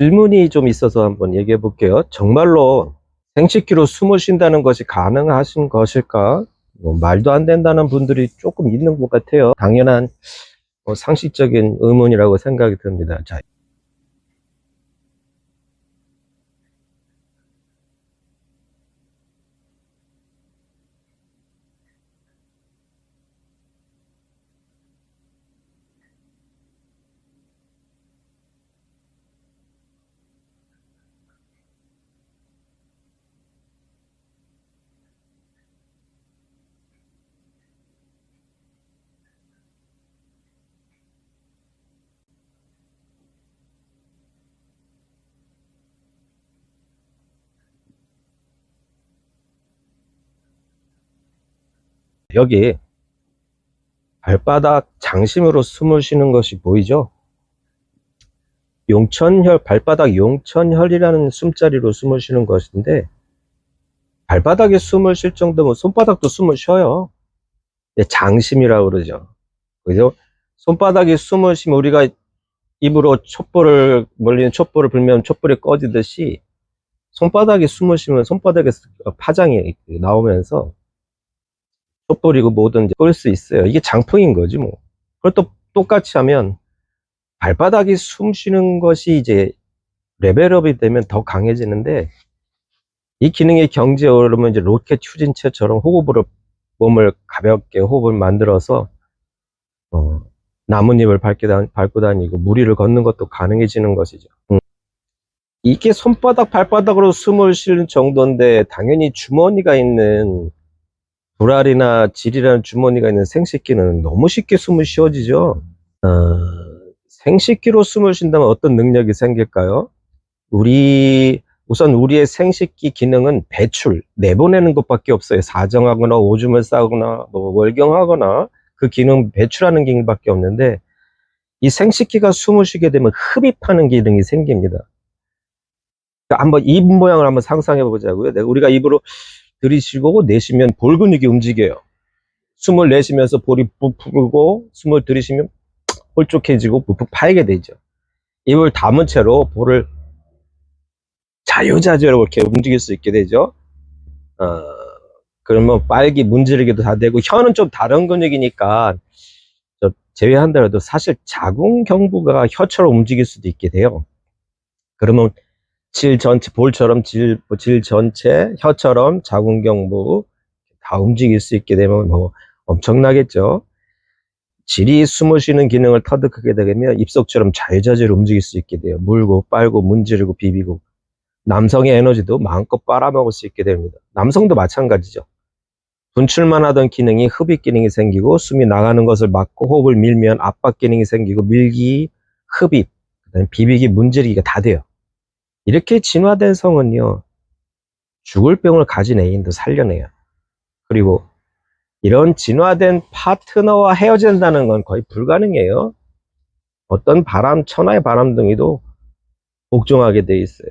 질문이 좀 있어서 한번 얘기해 볼게요. 정말로 생식기로 숨을 쉰다는 것이 가능하신 것일까? 뭐 말도 안 된다는 분들이 조금 있는 것 같아요. 당연한 뭐 상식적인 의문이라고 생각이 듭니다. 자, 여기 발바닥 장심으로 숨을 쉬는 것이 보이죠? 용천혈, 발바닥 용천혈이라는 숨자리로 숨을 쉬는 것인데, 발바닥에 숨을 쉴 정도면 손바닥도 숨을 쉬어요. 예, 장심이라고 그러죠. 그죠? 손바닥에 숨을 쉬면 우리가 입으로 촛불을, 멀리는 촛불을 불면 촛불이 꺼지듯이, 손바닥에 숨을 쉬면 손바닥에서 파장이 나오면서, 촛불이고 뭐든 이제 끌수 있어요. 이게 장풍인 거지 뭐. 그것도 똑같이 하면 발바닥이 숨 쉬는 것이 이제 레벨업이 되면 더 강해지는데 이 기능의 경지에 오르면 이제 로켓 추진체처럼 호흡으로 몸을 가볍게 호흡을 만들어서 어, 나뭇잎을 밟고 다니 고 무리를 걷는 것도 가능해지는 것이죠. 음. 이게 손바닥 발바닥으로 숨을 쉬는 정도인데 당연히 주머니가 있는 불알이나 질이라는 주머니가 있는 생식기는 너무 쉽게 숨을 쉬어지죠. 어, 생식기로 숨을 쉰다면 어떤 능력이 생길까요? 우리 우선 우리의 생식기 기능은 배출, 내보내는 것밖에 없어요. 사정하거나 오줌을 싸거나 뭐 월경하거나 그 기능 배출하는 기능밖에 없는데 이 생식기가 숨을 쉬게 되면 흡입하는 기능이 생깁니다. 그러니까 한번 입 모양을 한번 상상해 보자고요. 우리가 입으로 들이쉬고 내쉬면 볼 근육이 움직여요. 숨을 내쉬면서 볼이 부풀고 숨을 들이쉬면 홀쭉해지고 부풀 파이게 되죠. 입을 담은 채로 볼을 자유자재로 이렇게 움직일 수 있게 되죠. 어, 그러면 빨기 문지르기도 다 되고 혀는 좀 다른 근육이니까 좀 제외한다라도 사실 자궁경부가 혀처럼 움직일 수도 있게 돼요. 그러면 질 전체 볼처럼 질, 질 전체 혀처럼 자궁경부 다 움직일 수 있게 되면 뭐 엄청나겠죠. 질이 숨을 쉬는 기능을 터득하게 되면 입속처럼 자유자재로 움직일 수 있게 돼요. 물고 빨고 문지르고 비비고 남성의 에너지도 마음껏 빨아먹을 수 있게 됩니다. 남성도 마찬가지죠. 분출만 하던 기능이 흡입 기능이 생기고 숨이 나가는 것을 막고 호흡을 밀면 압박 기능이 생기고 밀기, 흡입, 비비기, 문지르기가 다 돼요. 이렇게 진화된 성은요, 죽을 병을 가진 애인도 살려내요. 그리고 이런 진화된 파트너와 헤어진다는 건 거의 불가능해요. 어떤 바람, 천하의 바람둥이도 복종하게 돼 있어요.